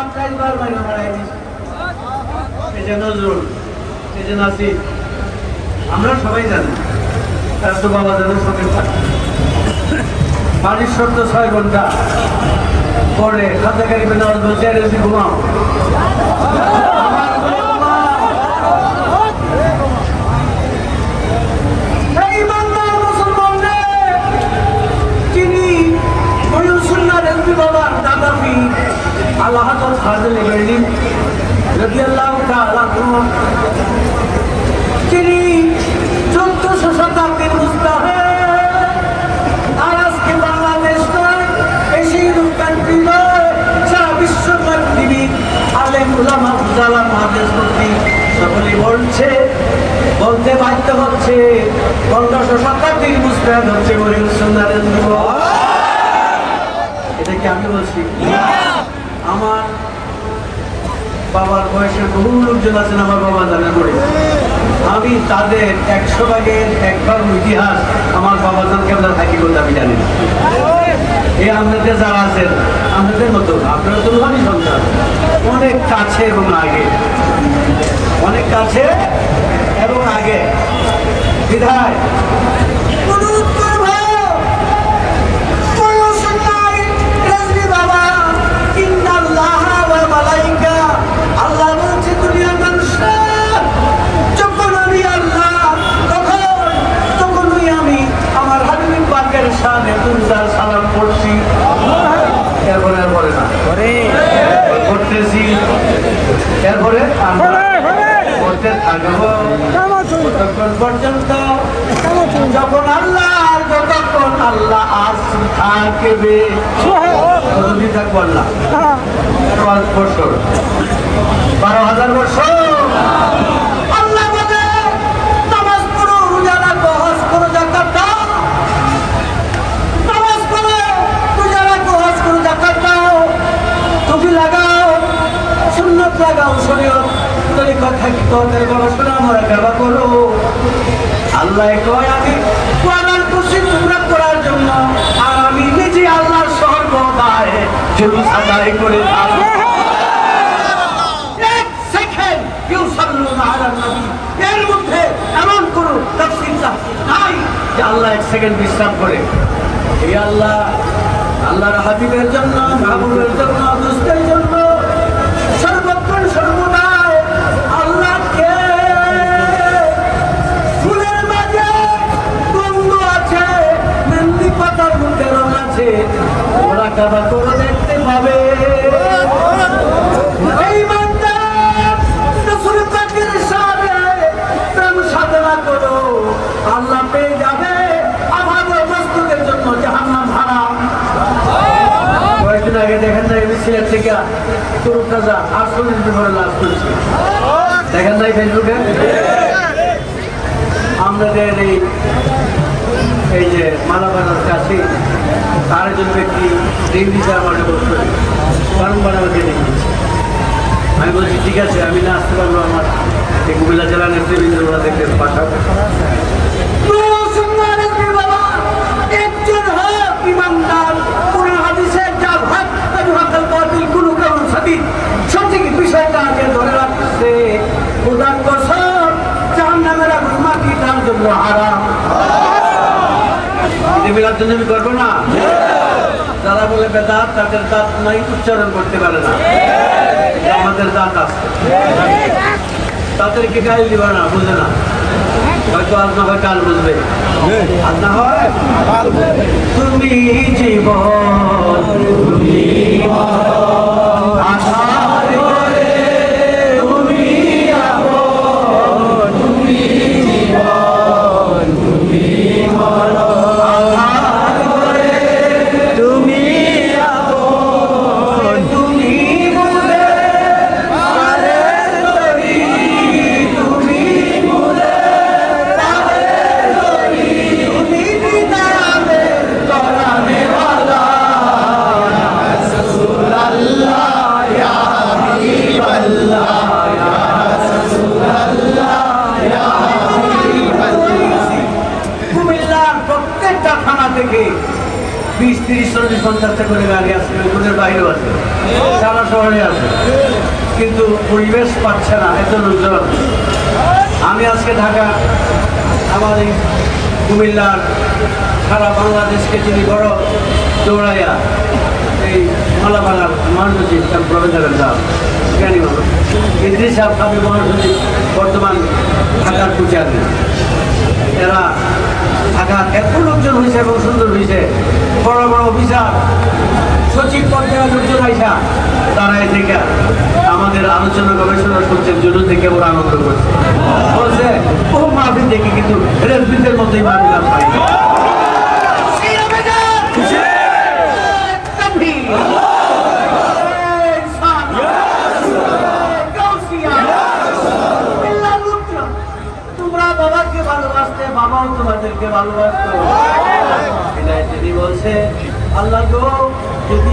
আটটাইশ বার মাইনা দিছে এই যে নজরুল এই যে নাসির আমরা সবাই জানি, তার তো বাবা জানের সঙ্গে বাড়ির শর্ত ছয় ঘণ্টা। পরে খাতা বেনা বলছে আরে ঘুমাও আমার বলে ঘুমাও। এই বাংলার মুসলমান রে, যিনি ময়ূরসুন্নার এমপি বাবার দাদা পীর আল্লাহ হাজার খাজল ইব্রাহিম রাদিয়াল্লাহু তাআলা যিনি চোদ্দশো শতাব্দীর মুস্তাহে আর আজকে বাংলাদেশ নয় এশিয়ান কান্ট্রি নয়, সারা বিশ্ব পৃথিবী আলেম, উলামা, উজালা, মহাদেশ সকলেই বলছে, বলতে বাধ্য হচ্ছে, পনেরোশো শতাব্দীর মুস্তাহাদ হচ্ছে মরিউল সুন্দরের এটা কি আমি বলছি? আমার বাবার বয়সে বহু লোকজন আছেন, আমার বাবা জানে পড়ে আমি তাদের একশো ভাগের একবার ইতিহাস আমার বাবা জানকে থাকি বলতে আমি জানি এই আপনাদের যারা আছেন আপনাদের মতো, আপনারা তো ভাবি সন্তান। অনেক কাছে এবং আগে। অনেক কাছে এবং আগে। বিধায় অনুরোধ করব আল্লাহ বলছে দুনিয়ার মানুষের যখন আমি আল্লাহ তখন তখনই আমি আমার হাবিবিন পাকের সামনে তুলসার সালাম করছি এরপরে আর পরে না করতেছি এরপরে আর না। করতে থাকব। পর্যন্ত যখন আল্লাহ যতক্ষণ আল্লাহ আজ থাকবে। কতদিন থাকব আল্লাহ। পাঁচ বছর। বারো হাজার বছর। তরিকত হাকিকতের গবেষণা মোরাকাবা করো। আল্লাহ কয়, আমি কোরআন কুরসি তোমরা করার জন্য। আর আমি নিজে আল্লাহর সর্বদায় জুলুস আদায় করে এক এর আল্লাহ এক সেকেন্ড বিশ্রাম করে। এই আল্লাহ, আল্লাহর হাবিবের জন্য, মাহবুবের জন্য দুস্তের জন্য কাবা করে দেখতে পাবে। এই বান্দা রাসূল পাকের সাথে প্রেম করো। আল্লাহ পেয়ে যাবে আমাদের মস্তকের জন্য জাহান্নাম হারাম। কয়েকদিন আগে দেখেন আমি সিলেট থেকে তরু কাজা আটচল্লিশ দিন ধরে লাভ করেছি দেখেন নাই ফেসবুকে? আমাদের এই এই যে মালাবাজার কাছে তার ব্যক্তি ঋণ দিতে আমাকে বসবে বারংবার আমাকে দেখিয়েছে আমি বলছি, ঠিক আছে, আমি না আসতে পারব আমার এই কুমিল্লা জেলা নেতৃবৃন্দ ওরা দেখতে পাঠাবো ধরে কসম, জাহান্নামের আগুন মাটি তার জন্য হারাম? আমি করব না। যারা বলে বেদাত তাদের দাঁত নাই উচ্চারণ করতে পারে না। আমাদের দাঁত আছে। তাদেরকে গাইল দিবা না বুঝে না। হয়তো আজ না হয় কাল বুঝবে। আজ না হয় তুমি জীবন তুমি আধার পরিবেশ পাচ্ছে না, এত লোকজন। আমি আজকে ঢাকা আমার এই কুমিল্লার সারা বাংলাদেশকে যিনি বড় দৌড়াইয়া এই মালাবাগার মহাসচিব প্রফেসরের সাহেব জ্ঞানী মানুষ। ইদ্রিস সাহেব সাহেব মহাসচিব বর্তমান ঢাকার পূজারী এরা ঢাকা এত লোকজন হয়েছে এবং সুন্দর হয়েছে। বড় বড় অফিসার, সচিব পর্যায়ে লোকজন আইসা তারা থেকে আমাদের আলোচনা গবেষণা করছে জন্য থেকে ওরা আনন্দ করছে। বলছে ও মাহফিল দেখি কিন্তু রেসবিদের মতোই মাহফিল পাই। তোমরা বাবাকে ভালোবাসতে বাবাও তোমাদেরকে ভালোবাসতো। তিনি বলছে আল্লাহ গো যদি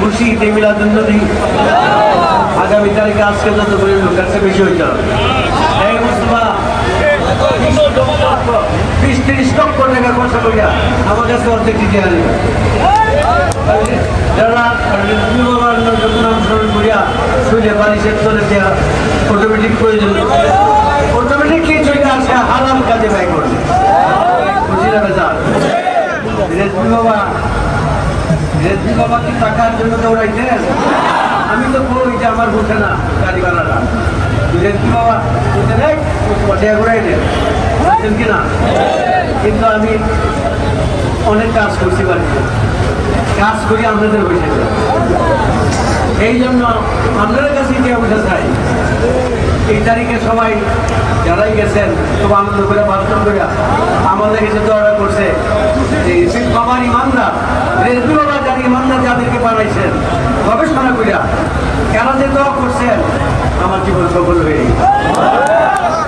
খুশি এই মিলাদুন নবী আগামী তারিখে আজকে যত করে কাছে বেশি হইতে হবে। বিশ তিরিশ লক্ষ টাকা খরচা করিয়া আমার কাছে অর্ধেক দিতে আনি যারা যখন নাম স্মরণ করিয়া শুনে দেওয়া অটোমেটিক প্রয়োজন অটোমেটিক কি চলে আসে হারাম কাজে ব্যয় করবে বুঝি না বেচার রেজমি বাবা রেজমি বাবা কি টাকার জন্য দৌড়াইতেন আমি তো কই যে আমার বসে না গাড়ি ভাড়াটা রেজমি বাবা? বলছেন এই পথে ঘুরাই দেন বুঝছেন কি না? কিন্তু আমি অনেক কাজ করছি বাড়িতে। কাজ করি আপনাদের বসে। এই জন্য আপনাদের কাছে কি অবস্থা চাই? এই তারিখে সবাই যারাই গেছেন খুব আনন্দ করে বাস্তব করে আমাদের কাছে দয়া করছে বাবার যার ইমানদার যাদেরকে বানাইছেন, গবেষণা করিয়া যে করছেন, আমার জীবন সফল হয়ে।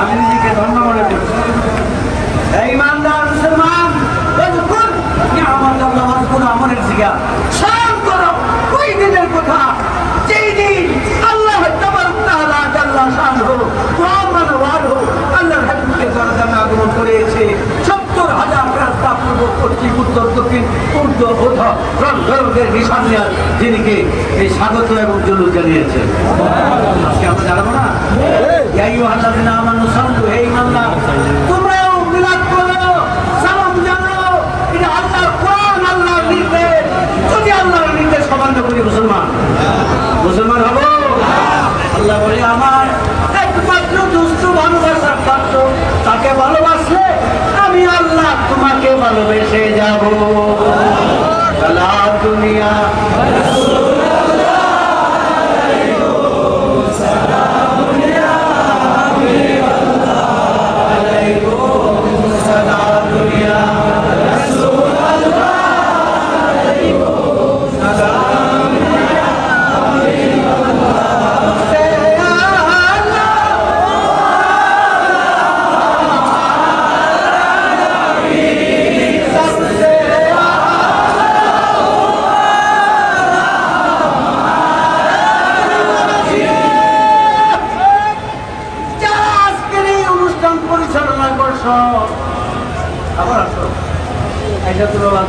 আমি নিজেকে ধন্য মনে করছি ইমানদার মুসলমান আমার আমলের রংধর্মদের নিশান নেওয়ার যিনিকে এই স্বাগত এবং জলুস জানিয়েছে আজকে আমরা জানাব না?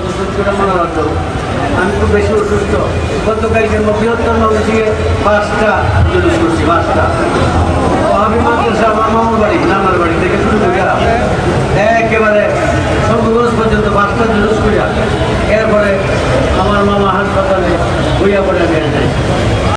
অসুস্থটা মনে রাখতো আমি খুব বেশি অসুস্থ। গতকালকে বৃহত্তর মসজিদে পাঁচটা জুলুস করছি, পাঁচটা। আমি মাদ্রাসা, আমার মামার বাড়ি, নানার বাড়ি থেকে শুরু করে একেবারে সর্বগঞ্জ পর্যন্ত পাঁচটা জুলুস করিয়া, এরপরে আমার মামা হাসপাতালে হইয়া পড়ে নিয়ে যায়